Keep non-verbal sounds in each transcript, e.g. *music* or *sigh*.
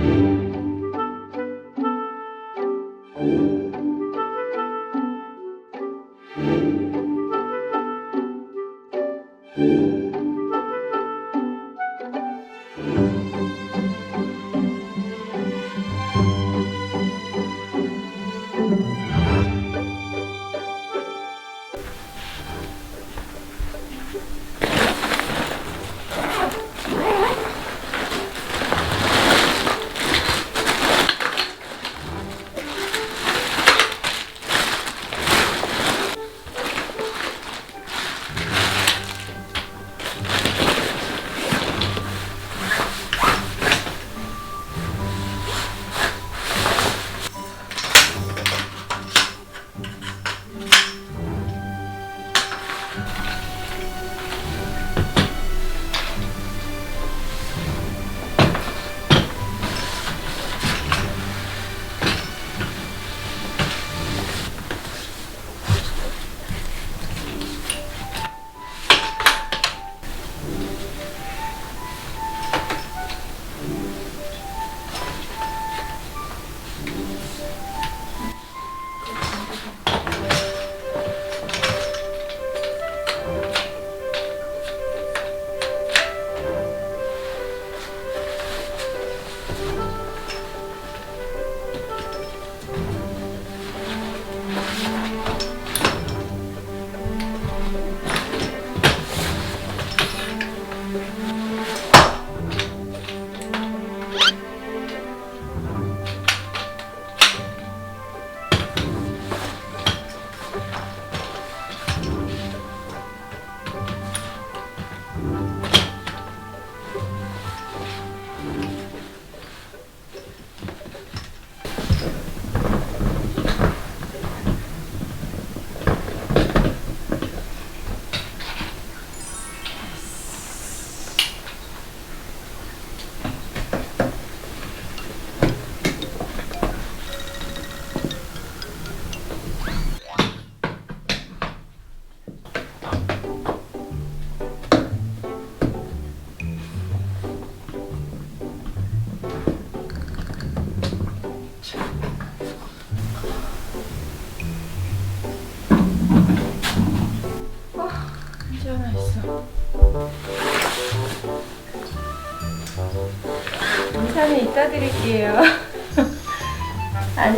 이제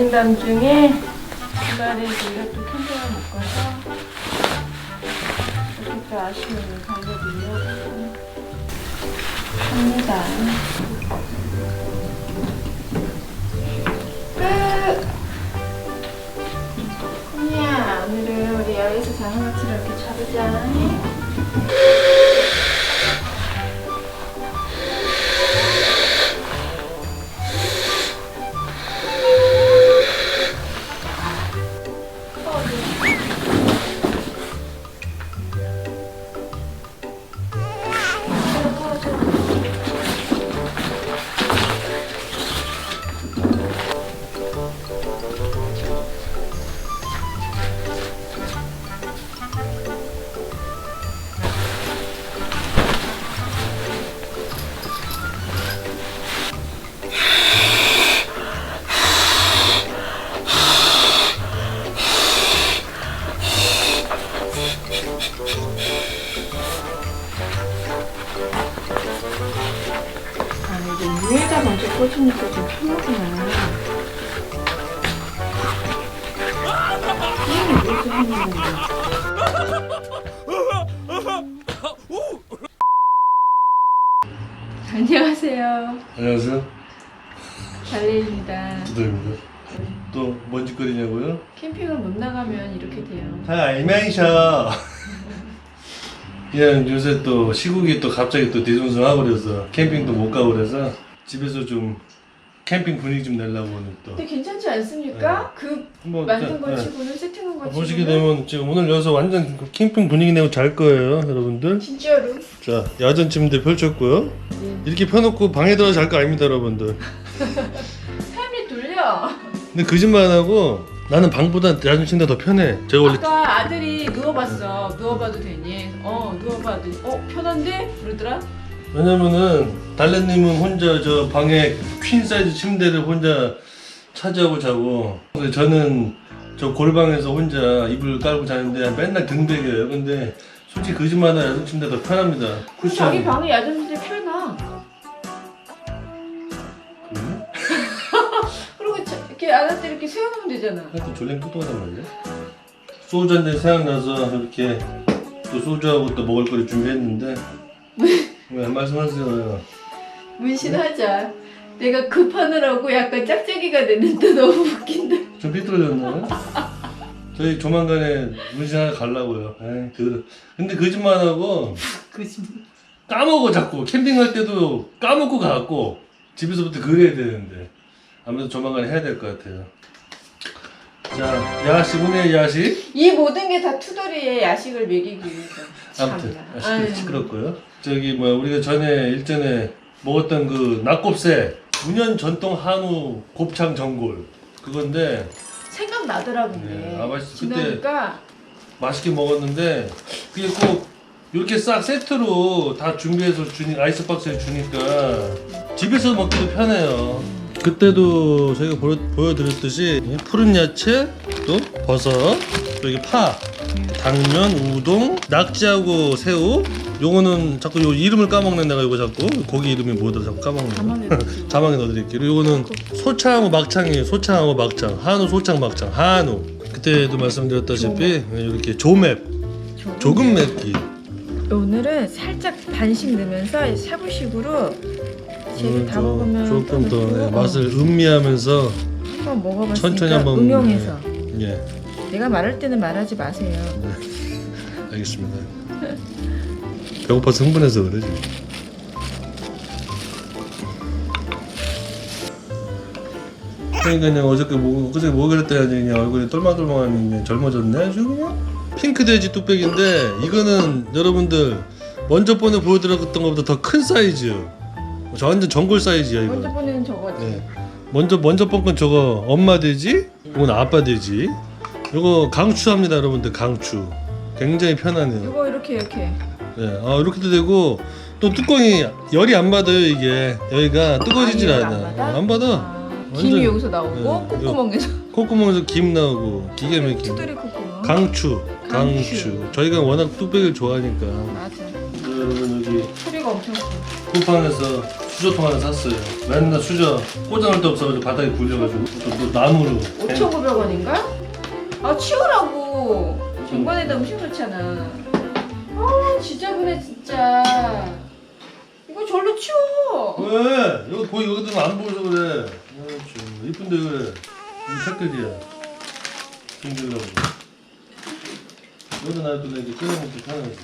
아닌 밤중에 주말에 저희가 또 캠핑을 못 가서 이렇게 또 아쉬움을 달래보려고 합니다. 끝! 언니야, 오늘은 우리 야외에서 장아찌를 이렇게 자르자. 아, 이게 위에다 먼저 꽂으니까 좀 편하구나. 음, 이렇게 하는 건데. 안녕하세요. 안녕하세요. 달래입니다. 두도입니다. 또 뭔 짓거리냐고요? 캠핑을 못 나가면 이렇게 돼요. 다 알면서 그냥 요새 또 시국이 또 갑자기 또 뒤숭숭하고 그래서 캠핑도 못 가고 그래서 집에서 좀 캠핑 분위기 좀 내려고는 또 근데 괜찮지 않습니까? 그 뭐, 만든 거 네. 치고는 세팅한 거 치고는 보시게 되면 지금 오늘 여기서 완전 그 캠핑 분위기 내고 잘 거예요 여러분들 진짜로 자 야전 침대 펼쳤고요 네. 이렇게 펴놓고 방에 들어서 잘거 아닙니다 여러분들 *laughs* 삶이 돌려. 근데 거짓말 안 하고 나는 방보다 야전 침대가 더 편해 제가 원래 아까 아들이 누워봤어. 누워봐도 되니? 어 누워봐도 어 편한데? 그러더라. 왜냐면은 달래님은 혼자 저 방에 퀸 사이즈 침대를 혼자 차지하고 자고 그래서 저는 저 골방에서 혼자 이불 깔고 자는데 맨날 등베개예요. 근데 솔직히 거짓말하나 야전 침대 더 편합니다. 그 자기 방에 야전 침대 이렇게 때 이렇게 세워놓으면 되잖아. 또 졸랭 똑똑하단 말이야. 소주 한 잔 생각나서 이렇게 또 소주하고 또 먹을 거를 준비했는데 왜 말씀하세요? 문신하자. 내가 급하느라고 약간 짝짝이가 됐는데 너무 웃긴다. 좀 삐뚤어졌나요? 저희 조만간에 문신 하나 가려고요. 에이, 그 근데 거짓말하고 거짓말. 까먹어 자꾸 캠핑 갈 때도 까먹고 가고 집에서부터 그래야 되는데 아무래도 조만간에 해야 될 것 같아요. 자 야식 오늘 야식 이 모든 게 다 투덜이의 야식을 먹이기 위해서. 아무튼 참나. 야식 아유. 시끄럽고요. 저기 뭐야 우리가 전에 일전에 먹었던 그 낙곱새 문현 전통 한우 곱창 전골 그건데 생각나더라 근데. 네, 아, 맛있어. 그때- 지나니까 맛있게 먹었는데 그게 꼭 이렇게 싹 세트로 다 준비해서 주니 아이스박스에 주니까 집에서 먹기도 편해요. 그때도 저희가 보여, 보여드렸듯이 이 푸른 야채 또 버섯 또 이게 파 당면 우동 낙지하고 새우 요거는 자꾸 요 이름을 까먹는 내가 이거 자꾸 고기 이름이 뭐더라 자꾸 까먹는 거. *laughs* 자막에 넣어드릴게요. 이거는 소창하고 막창이에요. 소창하고 막창, 한우 소창 막창, 한우. 그때도 말씀드렸다시피 이렇게 조맵, 조금 맵기. 오늘은 살짝 반씩 넣으면서 샤브식으로 쟤를 다 좀- 먹으면 조금 더또 네, 어, 맛을 음미하면서 한번 먹어봤으니까 천천히 한번 응용해서. 예, 내가 말할 때는 말하지 마세요. 알겠습니다. 배고파서 흥분해서 그래 지금. 그러니까 그냥 어저께 뭐 그저께 뭐 그랬더니 그냥 얼굴이 똘망똘망하니 그냥 젊어졌네? 아주 그냥? 핑크 돼지 뚝배기인데 이거는 여러분들 먼저 번에 보여드렸던 것보다 더 큰 사이즈 저 완전 전골 사이즈야 이거 먼저 보내는 저거지. 네. 먼저 먼저 본건 저거 엄마 돼지, 이건 아빠 돼지. 이거 강추합니다, 여러분들 강추. 굉장히 편하네요. 이거 이렇게 이렇게 네, 아 이렇게도 되고 또 뚜껑이 열이 안 받아요 이게 여기가 뜨거워지질 아, 이거 않아. 안 받아? 안 받아. 아, 완전- 김이 여기서 나오고 네, 콧구멍에서 콧구멍에서 김 나오고 기계 막히네. 투두리 콧구멍. 강추, 강추. 강추. 저희가 워낙 뚝배기를 좋아하니까. 맞아. 여러분 여기 소리가 엄청 커. 쿠팡에서 수저통 하나 샀어요. 맨날 수저 꽂아놓을 데 없어가지고 바닥에 굴려가지고 또, 또 나무로. 5,900원인가? 아 치우라고. 중간에다 음식 넣잖아. 아 지저분해 진짜. 이거 절로 치워. 왜? 여기 보이 여기 들면 안 보여서 그래. 아, 참 이쁜데 그래. 이 색깔이야. 힘들라고. 여기다 놔두면 이제 끓여 먹기 편하지.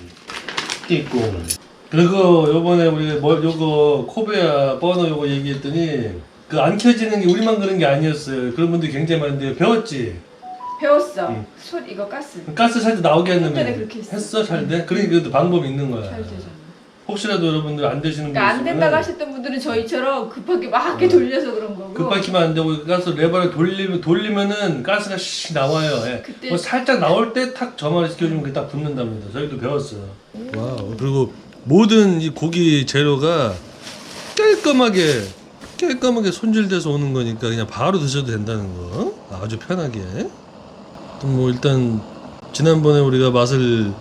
있고. 그리고 요번에 우리 뭐 요거 코베아 버너 요거 얘기했더니 그 안 켜지는 게 우리만 그런 게 아니었어요. 그런 분들이 굉장히 많은데 배웠지. 배웠어. 응. 소 이거 가스. 가스 살 때 나오게 하는 그렇게 했어. 했어 잘 돼? 그러니까 그래도 방법이 있는 거야. 잘 되잖아. 혹시라도 여러분들 안 되시는 분 그러니까 안 된다고 하셨던 분들은 저희처럼 급하게 막 이렇게 돌려서 그런 거고. 급하게 키면 안 되고 가스 레버를 돌리면 돌리면은 가스가 씩 나와요. 예. 그때- 뭐 살짝 나올 때 탁 점화를 시켜주면 그게 딱 붙는답니다. 저희도 배웠어요. 와우. 그리고 모든 이 고기 재료가 깔끔하게 깔끔하게 손질돼서 오는 거니까 그냥 바로 드셔도 된다는 거. 아주 편하게. 또뭐 일단 지난번에 우리가 맛을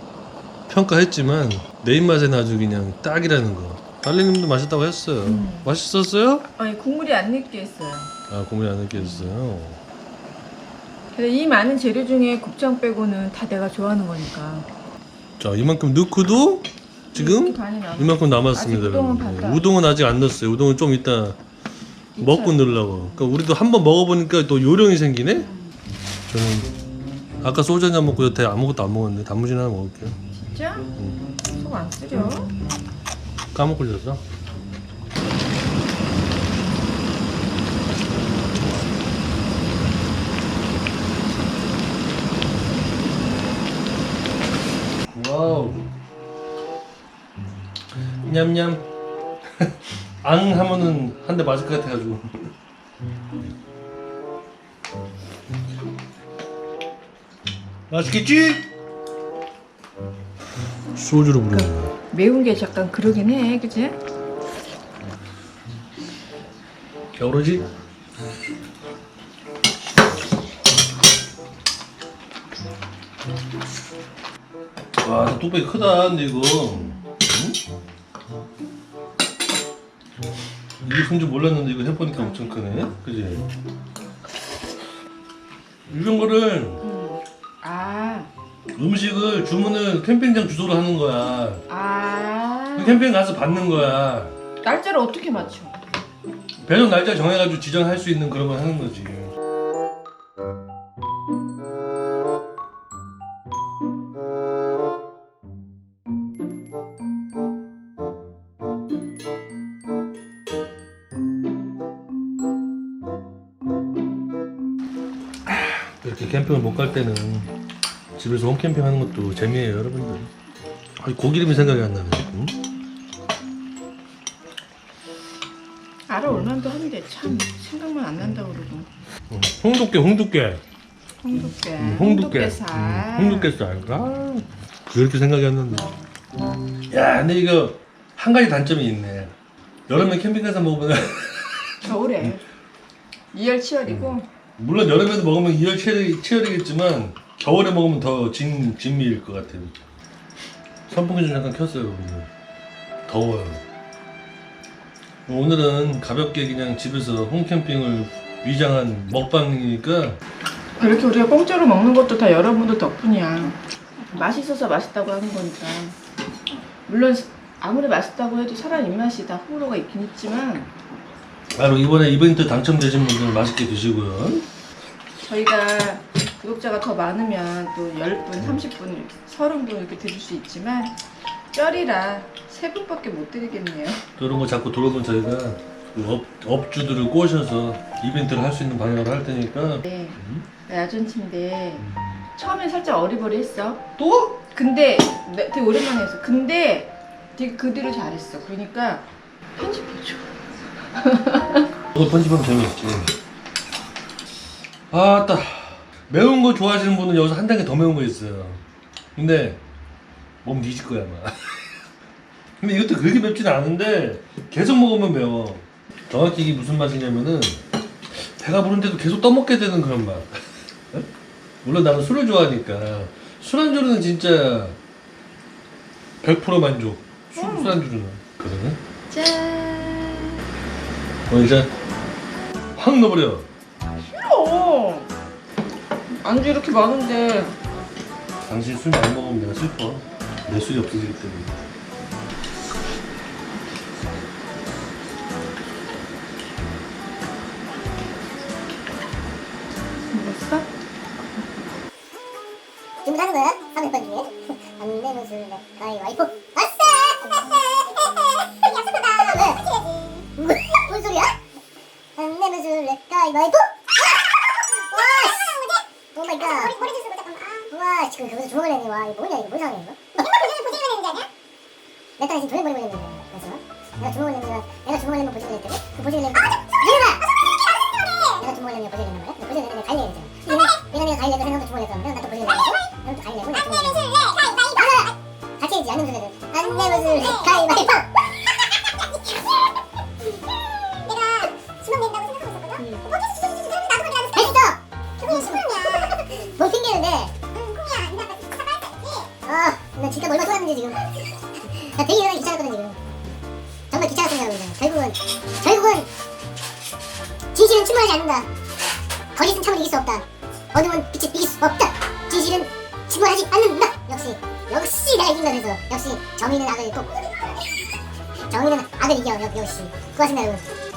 평가했지만 내 입맛에는 아주 그냥 딱이라는 거. 달리님도 맛있다고 했어요. 음. 맛있었어요? 아니 국물이 안 느끼했어요. 아 국물이 안 느껴졌어요. 그래서 이 많은 재료 중에 곱창 빼고는 다 내가 좋아하는 거니까. 자 이만큼 넣고도 지금. 이만큼 남았습니다. 아직 우동은. 우동은 아직 안 넣었어요. 우동은 좀 이따 먹고. 넣으려고. 그러니까 우리도 한번 먹어보니까 또 요령이 생기네. 저는 아까 소주 한 잔 먹고 여태 아무것도 안 먹었는데 단무지 하나 먹을게요. 진짜? 속안 쓰려. 까먹고 있었어. 와우. 냠냠 안 하면은 한 대 맞을 것 같아가지고 맛있겠지? 소주로 부르는 그러니까 매운 게 약간 그러긴 해, 그치? 겨울이지? 와이 뚝배기 크다 근데 이거 응? 이게 큰줄 몰랐는데 이거 해보니까 엄청 크네. 그지? 이런 거를 아, 음식을 주문을 캠핑장 주소로 하는 거야. 아. 그 캠핑 가서 받는 거야. 날짜를 어떻게 맞춰? 배송 날짜 정해가지고 지정할 수 있는 그런 걸 하는 거지. 캠핑을 못 갈 때는 집에서 홈캠핑 하는 것도 재미예요, 여러분들. 아니, 고기 이름이 생각이 안 나네. 응? 알아 얼마나 하는데 참 생각만 안 난다고 그러고. 응. 홍두깨, 홍두깨. 홍두깨. 음, 홍두깨. 홍두깨 살. 음, 홍두깨살. 아, 그렇게 생각이 안 났네. 야, 근데 이거 한 가지 단점이 있네. 여름에 캠핑 가서 먹으면 겨울에 *laughs* 이열치열이고 물론 여름에도 먹으면 이열 치열이, 치열이겠지만 겨울에 먹으면 더 진, 진미일 것 같아요. 선풍기 좀 잠깐 켰어요, 여러분. 더워요. 오늘은 가볍게 그냥 집에서 홈캠핑을 위장한 먹방이니까 이렇게 우리가 공짜로 먹는 것도 다 여러분들 덕분이야. 맛있어서 맛있다고 하는 거니까. 물론 아무리 맛있다고 해도 사람 입맛이 다 호불호가 있긴 있지만 바로 이번에 이벤트 당첨되신 분들 맛있게 드시고요. 저희가 구독자가 더 많으면 또 10분, 30분, 30분 이렇게 드릴 수 있지만 쩔이라 3분밖에 못 드리겠네요. 그런 거 자꾸 들어보면 저희가 그 업, 업주들을 꼬셔서 이벤트를 할 수 있는 방향으로 할 테니까 네, 야전친데 처음에 살짝 어리버리했어. 또? 근데 내- 되게 오랜만에 했어. 근데 되게 그 뒤로 잘했어. 그러니까 편집해줘. 이거 편집하면 재미있지. 아따. 매운 거 좋아하시는 분은 여기서 한 단계 더 매운 거 있어요. 근데 몸 뒤질 거야 아마. *laughs* 근데 이것도 그렇게 맵지는 않은데 계속 먹으면 매워. 정확히 이게 무슨 맛이냐면은 배가 부른데도 계속 떠먹게 되는 그런 맛. *laughs* 물론 나는 술을 좋아하니까. 술안주로는 진짜 100% 만족. 술, 음. 술안주로는. 그러네. 짠. 어 이제 확 넣어버려. 싫어. 안주 이렇게 많은데. 당신 술 많이 먹으면 내가 슬퍼. 내 술이 없어지기 때문에 돈을 버리고 있는 거야 그래서 내가 내 결국은 결국은 진실은 충분하지 않는다. 거짓은 참을 이길 수 없다. 어둠은 빛을 이길 수 없다. 진실은 충분하지 않는다. 역시 역시 내가 이긴다 그래서 역시 정의는 악을 꼭 정의는 악을 이겨 역, 역시. 수고하셨습니다 여러분.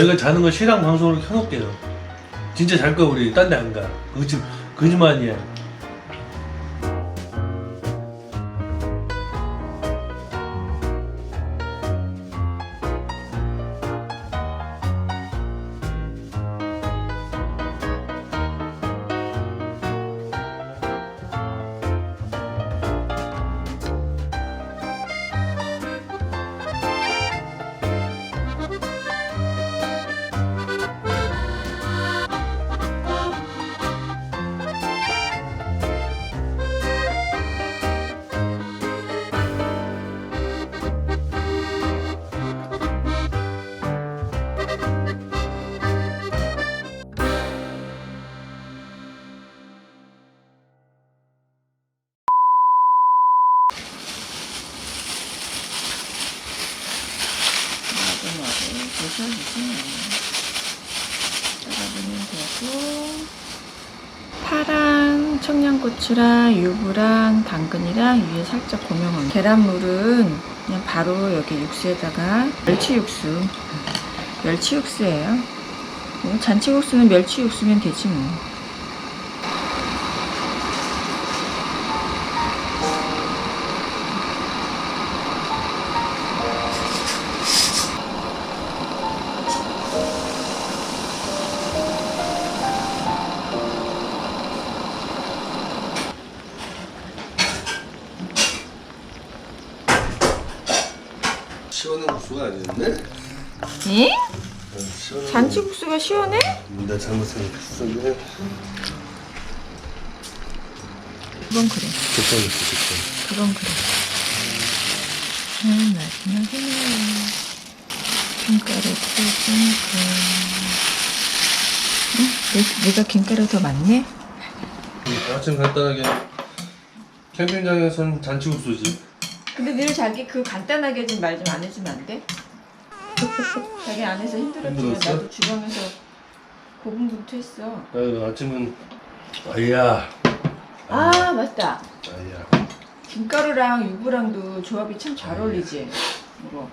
저희가 자는 거 실황 방송으로 켜놓을게요. 진짜 잘 거 우리. 딴 데 안 가. 거짓, 거짓말이야 부셔주세요. 잘라주면 되고 파랑 청양고추랑 유부랑 당근이랑 위에 살짝 고명한 계란물은 그냥 바로 여기 육수에다가 멸치 육수 멸치 육수예요. 뭐 잔치 육수는 멸치 육수면 되지 뭐. 시원한 국수가 아니었네? 응? 시원한 잔치 국수가 시원해? 내가 잘못 생각했었네 그건 그래. 좋다겠어 좋다 그건 그래. 음, 마지막에는 김가루 푸니까. 응? 내, 내가 김가루 더 많네? 아침 간단하게 캠핑장에선 잔치국수지 근데 늘 자기 그 간단하게 좀 말 좀 안 해주면 안 돼? *laughs* 자기 안에서 힘들었지만 힘들었어? 나도 주방에서 고군분투했어. 나 아침은 아야 아 맛있다. 아야 김가루랑 유부랑도 조합이 참 잘 어울리지. 이거.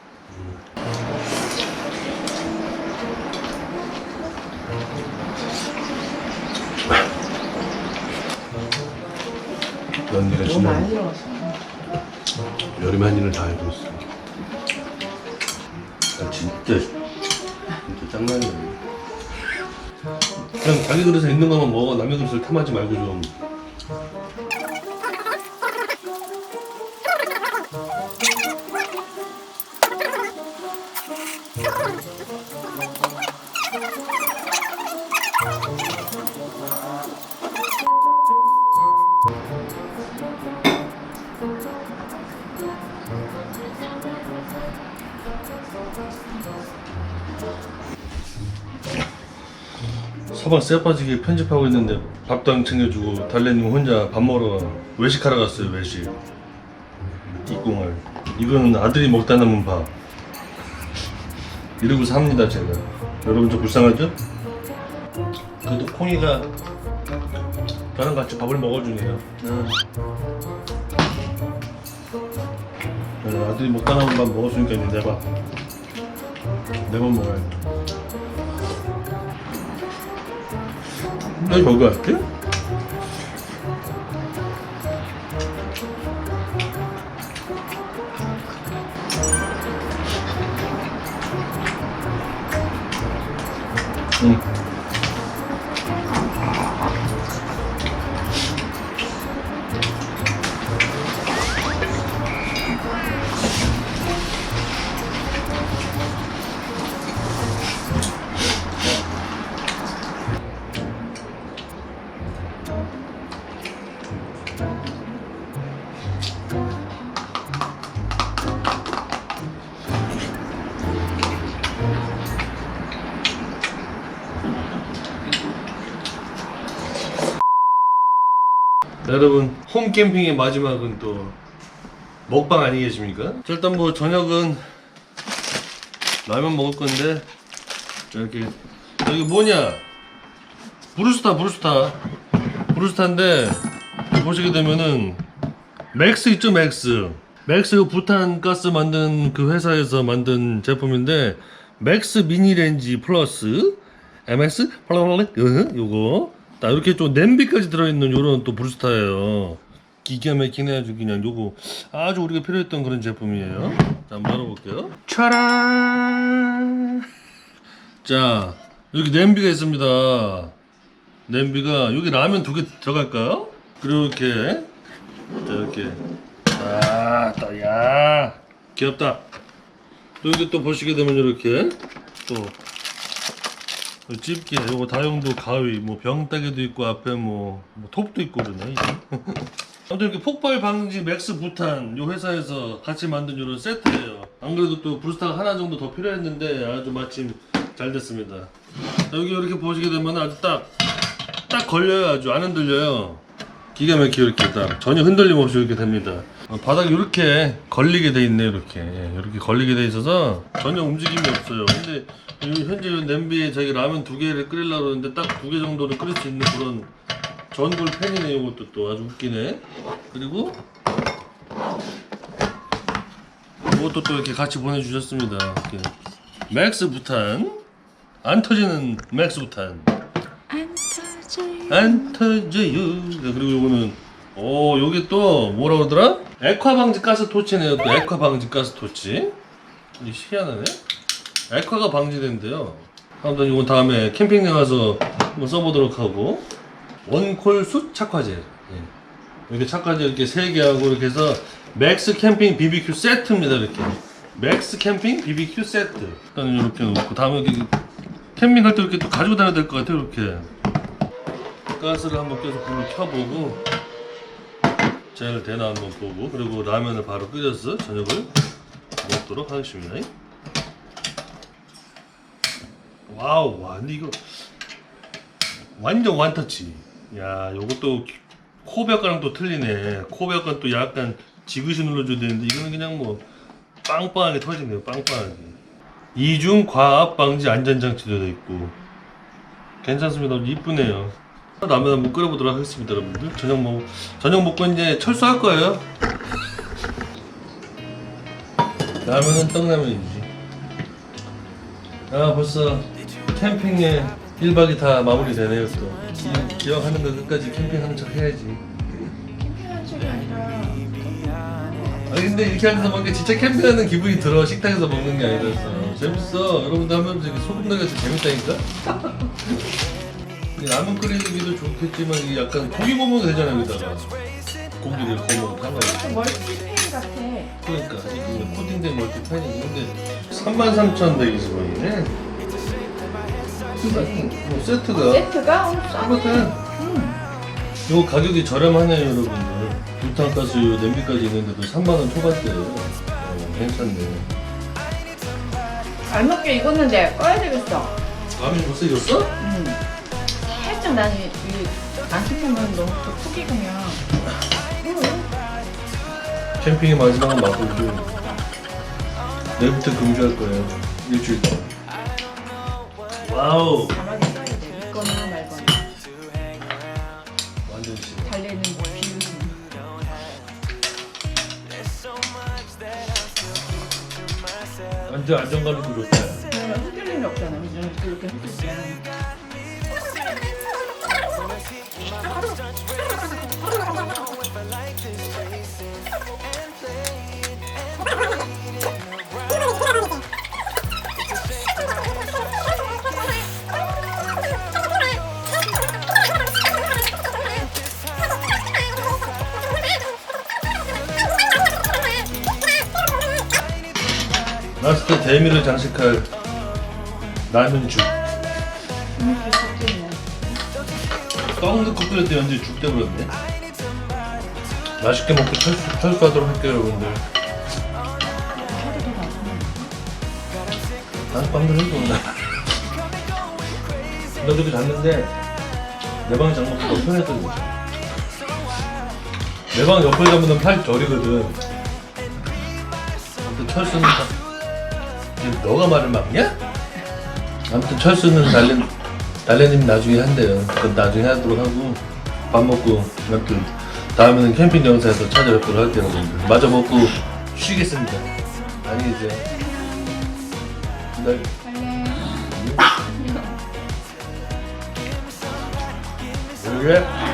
연기가 너무 많이 들어갔어. 여름 한 일을 다 알고 있어. 아 진짜 진짜 아니야 그냥 자기 그릇에 있는 것만 먹어. 남의 그릇을 탐하지 말고 좀 서방 쎄 빠지게 편집하고 있는데 밥도 안 챙겨주고 달래님 혼자 밥 먹으러 외식하러 갔어요 외식. 이공을. 이거는 아들이 먹다 남은 밥 이러고 삽니다 제가. 여러분 좀 불쌍하죠? 그래도 콩이가 저랑 같이 밥을 먹어주네요. 응. 네, 아들이 먹다 남은 밥 먹었으니까 이제 내밥 내밥 먹어야죠 나 저거 할게? 응. 캠핑의 마지막은 또 먹방 아니겠습니까? 자, 일단 뭐 저녁은 라면 먹을 건데 이렇게 여기 뭐냐? 브루스타 브루스타. 브루스타인데 보시게 되면은 맥스 있죠 맥스? 맥스 그 부탄 가스 만든 그 회사에서 만든 제품인데 맥스 미니 렌지 플러스 MS 플러스 요거. 딱 이렇게 좀 냄비까지 들어있는 요런 또 브루스타예요 기가 막히네 아주 그냥. 요거 아주 우리가 필요했던 그런 제품이에요. 자 한번 열어볼게요. 차란 자 여기 냄비가 있습니다. 냄비가 여기 라면 두 개 들어갈까요? 그리고 이렇게. 자 이렇게. 아따야. 귀엽다. 또 여기 또 보시게 되면 이렇게 또 집게 요거 다용도 가위 뭐 병따개도 있고 앞에 뭐, 뭐 톱도 있고 그러네. *laughs* 아무튼 이렇게 폭발 방지 맥스 부탄 요 회사에서 같이 만든 요런 세트예요. 안 그래도 또 브루스타가 하나 정도 더 필요했는데 아주 마침 잘 됐습니다. 자, 여기 이렇게 보시게 되면 아주 딱 딱 걸려요 아주. 안 흔들려요. 기가 막히게 이렇게 딱 전혀 흔들림 없이 이렇게 됩니다. 어, 바닥이 이렇게 걸리게 돼 있네 이렇게. 예, 이렇게 걸리게 돼 있어서 전혀 움직임이 없어요. 근데 이 현재 이 냄비에 저기 라면 두 개를 끓이려고 그러는데 딱 두 개 정도는 끓일 수 있는 그런 전골 팬이네 이것도 또 아주 웃기네. 그리고 이것도 또 이렇게 같이 보내주셨습니다. 이렇게. 맥스 부탄 안 터지는 맥스 부탄 안 터져요. 안 터져요. 네, 그리고 요거는 오 요게 또 뭐라 그러더라? 액화 방지 가스 토치네요. 또 액화 방지 가스 토치. 이 희한하네. 액화가 방지된대요. 아무튼 이건 다음에 캠핑 나가서 한번 써보도록 하고 원콜 숯 착화제. 예. 이렇게 착화제 이렇게 세 개 하고 이렇게 해서 맥스 캠핑 BBQ 세트입니다. 이렇게 맥스 캠핑 BBQ 세트. 일단 이렇게 놓고 다음에 이렇게 캠핑할 때 이렇게 또 가지고 다녀야 될 것 같아요. 이렇게. 가스를 한번 계속 불을 켜보고 젤을 대나 한번 보고 그리고 라면을 바로 끓여서 저녁을 먹도록 하겠습니다. 와우, 와, 근데 이거 완전 완터치. 야, 요것도 코벽과는 또 틀리네. 코벽과는 또 약간 지그시 눌러줘야 되는데 이거는 그냥 뭐 빵빵하게 터지네요. 빵빵하게. 이중 과압 방지 안전장치도 돼 있고 괜찮습니다. 이쁘네요. 라면 한번 끓여보도록 하겠습니다, 여러분들. 저녁 먹 저녁 먹고 이제 철수할 거예요. 라면은 떡라면이지. 아 벌써 캠핑의 1박이 다 마무리되네요 또. 기- 기억하는 거 끝까지 캠핑하는 척 해야지. 캠핑한 적이 아니라 아니 근데 이렇게 하면서 게 진짜 캠핑하는 기분이 들어 식당에서 먹는 게 아니라서. 재밌어. 여러분들 하면 되게 소금 넣어서 재밌다니까? *laughs* 라면 끓이는 게도 좋겠지만 이게 약간 고기 구우면 되잖아요 여기다가. 고기를 구우면 상관없어 멀티팬 같아. 그러니까. 이거 코팅된 멀티팬이 근데 33,120원이네 뭐 세트가? 세트가 어, 싸네. 똑같아. 요 가격이 저렴하네요 여러분들. 부탄가스 요 냄비까지 있는데도 3만원 초반대예요. 어, 괜찮네. 알맞게 익었는데 꺼야 되겠어. 라면이 벌써 익었어? 음. 살짝 나는 이 안식하면 너무 또 푹 익으면 캠핑의 마지막은 맛보고 내일부터 금주할 거예요. 일주일 동안 와우. 있거나 말거나 완전 씨 달래는 비율이. 완전 안정감이 그러면 흔들림이 없잖아. 그죠? 이렇게. 라스 트 대미를 장식할 이렇게 섞이네. 떡 넣고 끓였더니 완전 죽 돼버렸네 맛있게 먹고 철수, 철수하도록 할게요 여러분들. 하루도 더 나는 빵들 해도 온다 나 그렇게 잤는데 내 방에 장먹고 너무 편했거든 내방 옆에 가면 팔 저리거든. 아무튼 철수는 다 너가 말을 막냐? 아무튼 철수는 달래, 달래님 나중에 한대요 그건 나중에 하도록 하고 밥 먹고 아무튼 다음에는 캠핑 영상에서 찾아뵙도록 할게요 여러분들 마저 먹고 쉬겠습니다 계세요 네. 달래. 그래?